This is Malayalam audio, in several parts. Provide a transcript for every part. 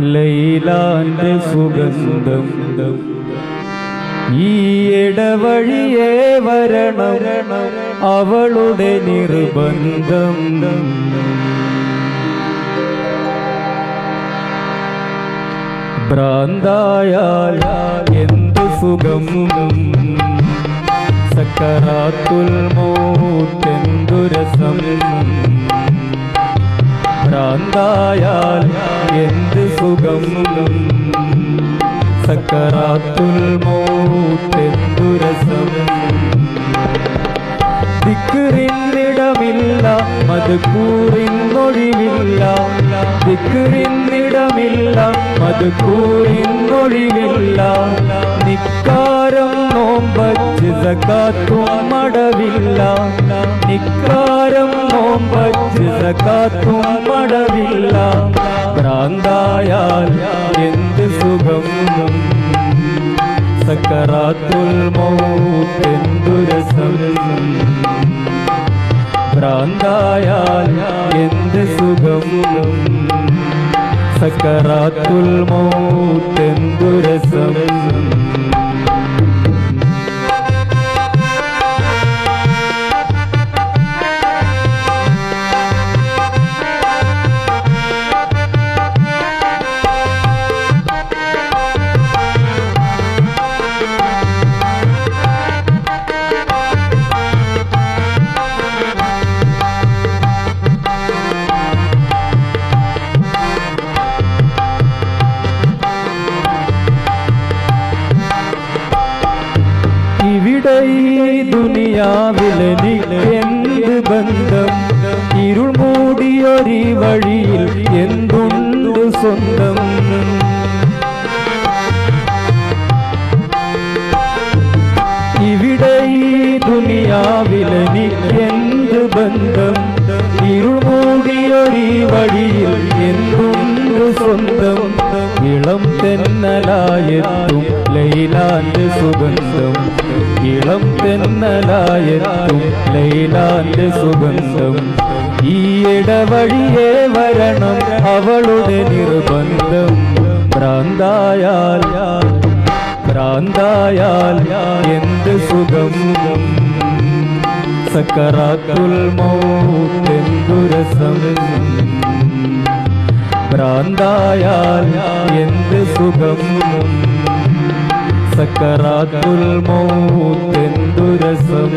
ലൈലാന്റെ സുഗന്ധം. ഈ ഇടവഴിയേ വരണം അവളുടെ നിർബന്ധം. ഭ്രാന്തായാൽ എന്ത് സുഖം? സക്കറാത്തുൽ മോത്തെന്തുരസം ഭ്രാന്തായാൽ സുഖം സക്കറാത്തുൽ മൗത്തെന്തു രസം. ദിക്കറിന്നിടമില്ല മധുക്കൂറിന്നൊഴിവില്ല. ദിക്കറിന്നിടമില്ല മധുക്കൂറിന്നൊഴിവില്ല. നിക്കാരം നോമ്പച്ച് സക്കാത്തും മടവില്ല. നിക്കാരം നോമ്പച്ച് സക്കാത്തും മടവില്ല ഭ്രാന്തായാൽ എന്ത് സുഖം? സക്കറാത്തുൽ മൗത്തെന്തു രസം? ഭ്രാന്തായാൽ എന്ത് സുഖം? സക്കറാത്തുൽ മൗത്തെന്തു രസം? ഇവിടെ ഈ ദുനിയാവിലെനിക്ക് എന്ത് ബന്ധം ഇരുൾ മൂടിയൊരി വഴിയിൽ എന്തുണ്ട് സ്വന്തം ഇവിടെ ഈ ദുനിയാവിലെനിക്ക് എന്ത് ബന്ധം ഇരുൾ മൂടിയൊരി വഴിയിൽ എന്തുണ്ട് സ്വന്തം ഇളം തെന്നലായെത്തും ലൈലാന്റെ സുഗന്ധം ഇളം തെന്നലായെത്തും. ലൈലാന്റെ സുഗന്ധം ഈ ഇടവഴിയെ വരണം അവളുടെ നിർബന്ധം. ഭ്രാന്തായാൽ ഭ്രാന്തായാൽ എന്ത് സുഖം? സക്കറാത്തുൽ മൗത്തെന്തുരസം ഭ്രാന്തായാൽ എന്ത് സുഖം? സക്കറാത്തുൽ മൗത്തെന്തു രസം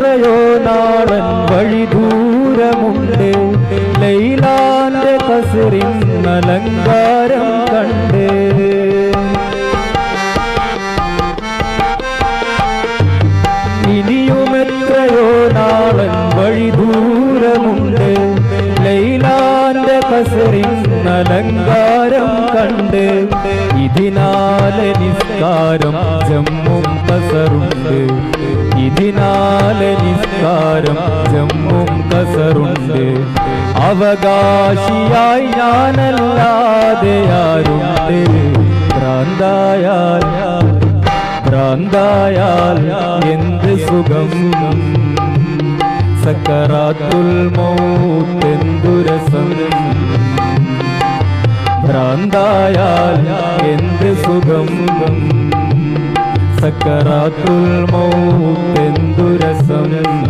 ഇനിയുമെത്രയോ നാടൻ വഴി ദൂരമുണ്ട് ലൈലാന്റെ കസറിൻ അലങ്കാരം കണ്ട്. ഇനിയും എത്രയോ നാടൻ വഴി ദൂരമുണ്ട് ലൈലാന്റെ കസറിൻ അലങ്കാരം കണ്ട് ഇതിനാലെ നിസ്കാരം ജമ്മും കസറുണ്ട് ഇതിനാലെ നിസ്കാരം ജമ്മും കസറുണ്ട് അവകാശിയായി ഞാനല്ലാതെ ആരുണ്ട്? ഭ്രാന്തായാൽ ഭ്രാന്തായാൽ എന്ത് സുഖം? സക്കറാത്തുൽ മൗത്തെന്തു രസം? ഭ്രാന്തായാൽ എന്ത് സുഖം? സക്കറാത്തുൽ മൗത്തെന്തു രസം?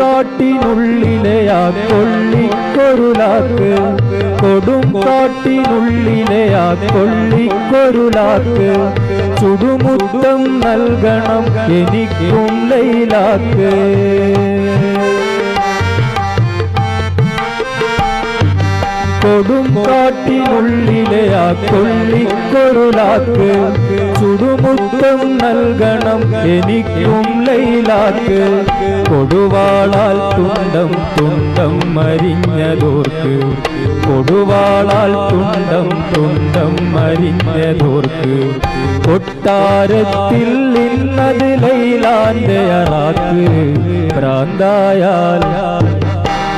കാട്ടിനുള്ളിലെ ആ കൊള്ളിക്കൊരുലാക്ക്. കൊടും കാട്ടിനുള്ളിലെ ആ കൊള്ളിക്കൊരുലാക്ക്. ചുടുമുട്ടം നൽകണം എനിക്കും ലൈലാക്ക് കൊടും കാട്ടിനുള്ളിലെ ആ കൊള്ളിക്കൊരുളാക്ക് ചുടുമുത്തം നൽകണം എനിക്കും ലൈലാക്ക് കൊടുവാളാൽ തുണ്ടം തുണ്ടം മരിഞ്ഞതോർക്ക്. കൊടുവാളാൽ തുണ്ടം തുണ്ടം മരിഞ്ഞതോർക്ക്. കൊട്ടാരത്തിൽ നിന്നത് ലൈലാന്റെ അറാക്ക്. ഭ്രാന്തായാൽ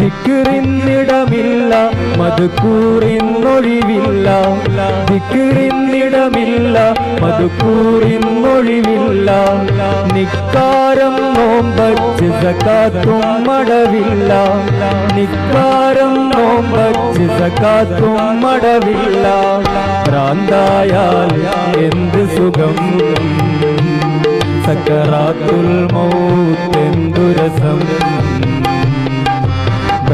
ദിക്കിറിന്നിടമില്ല മധുക്കൂറിന്നൊഴിവില്ല. ദിക്കിറിന്നിടമില്ല മധുക്കൂറിന്നൊഴിവില്ല. നിക്കാരം നോമ്പച്ച് സക്കാത്തും മടവില്ല. നിക്കാരം നോമ്പച്ച് സക്കാത്തും മടവില്ല. ഭ്രാന്തായാൽ എന്ത് സുഖം? സക്കറാത്തുൽ മൗത്തെന്തു രസം?